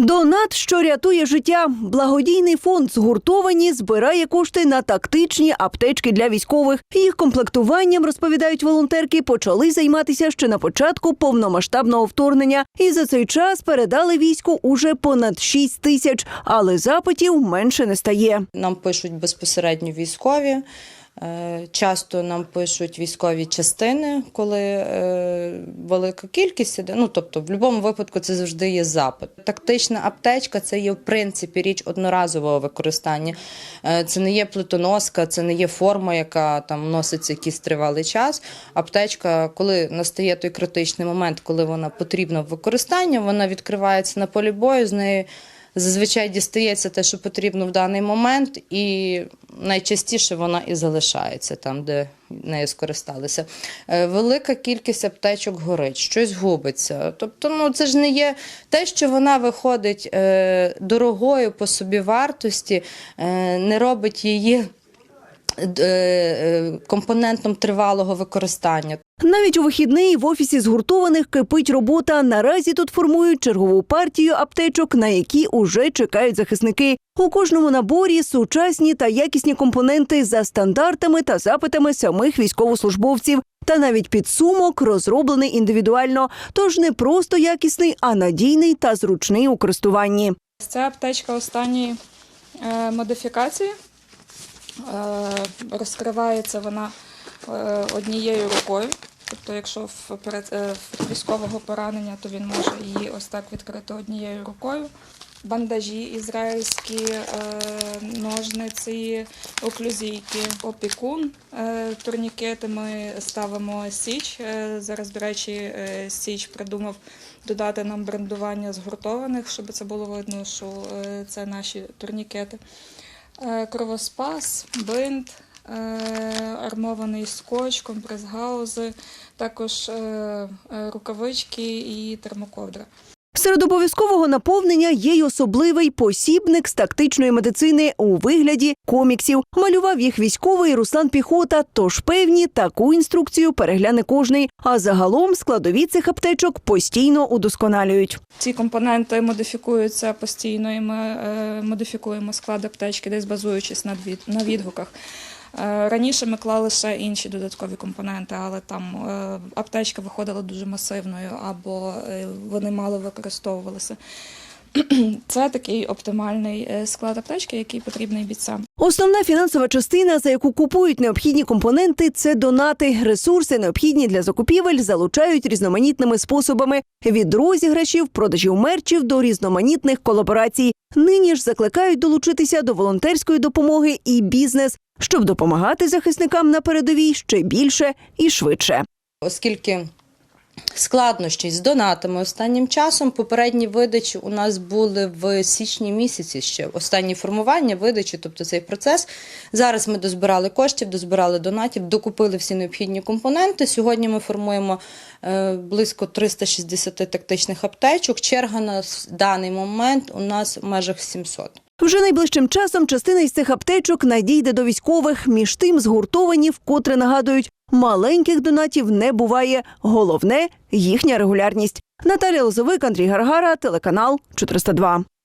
Донат, що рятує життя. Благодійний фонд згуртовані збирає кошти на тактичні аптечки для військових. Їх комплектуванням розповідають волонтерки. Почали займатися ще на початку повномасштабного вторгнення. І за цей час передали війську уже понад 6 тисяч, але запитів менше не стає. Нам пишуть безпосередньо військові. Е, Часто нам пишуть військові частини, коли е, велика кількість іде. Ну тобто, в будь-якому випадку це завжди є запит. Тактична аптечка це є в принципі річ одноразового використання. Е, Це не є плитоноска, це не є форма, яка там носиться якийсь тривалий час. Аптечка, коли настає той критичний момент, коли вона потрібна в використанні, вона відкривається на полі бою. З нею зазвичай дістається те, що потрібно в даний момент, і найчастіше вона і залишається там, де нею скористалися. Е, Велика кількість аптечок горить, щось губиться. Тобто, ну це ж не є те, що вона виходить е, дорогою по собі вартості, е, не робить її. Е, е, Компонентом тривалого використання. Навіть у вихідний в офісі згуртованих кипить робота. Наразі тут формують чергову партію аптечок, на які уже чекають захисники. У кожному наборі сучасні та якісні компоненти за стандартами та запитами самих військовослужбовців. Та навіть підсумок розроблений індивідуально, тож не просто якісний, а надійний та зручний у користуванні. Це аптечка останньої е, модифікації. Е, розкривається вона е, однією рукою. Тобто, якщо е, в військового поранення, то він може її ось так відкрити однією рукою. Бандажі ізраїльські, ножниці, оклюзійки, опікун, турнікети. Ми ставимо січ. Зараз, до речі, січ придумав додати нам брендування згуртованих, щоб це було видно, що це наші турнікети. Е, Кровоспас, бинт, е, армований скотч, компрес-гаузи, також е, рукавички і термоковдра. Серед обов'язкового наповнення є й особливий посібник з тактичної медицини у вигляді коміксів. Малював їх військовий Руслан Піхота. Тож певні таку інструкцію перегляне кожний. А загалом складові цих аптечок постійно удосконалюють. Ці компоненти модифікуються постійно, і ми е, модифікуємо склад аптечки, десь базуючись на, від, на відгуках. Е, Раніше ми клали ще інші додаткові компоненти, але там е, аптечка виходила дуже масивною або е, вони мало використовувалися. Це такий оптимальний склад аптечки, який потрібний бійцям. Основна фінансова частина, за яку купують необхідні компоненти, це донати. Ресурси, необхідні для закупівель, залучають різноманітними способами від розіграшів, продажів мерчів до різноманітних колаборацій. Нині ж закликають долучитися до волонтерської допомоги і бізнес, щоб допомагати захисникам на передовій ще більше і швидше. Оскільки складнощі з донатами останнім часом, попередні видачі у нас були в січні місяці ще останні формування видачі, тобто цей процес. Зараз ми дозбирали коштів, дозбирали донатів, докупили всі необхідні компоненти. Сьогодні ми формуємо е, близько 360 тактичних аптечок. Черга на даний момент у нас в межах 700. Вже найближчим часом частина із цих аптечок надійде до військових. Між тим згуртовані вкотре нагадують, маленьких донатів не буває. Головне їхня регулярність. Наталія Лозовик, Андрій Гаргара, телеканал 402.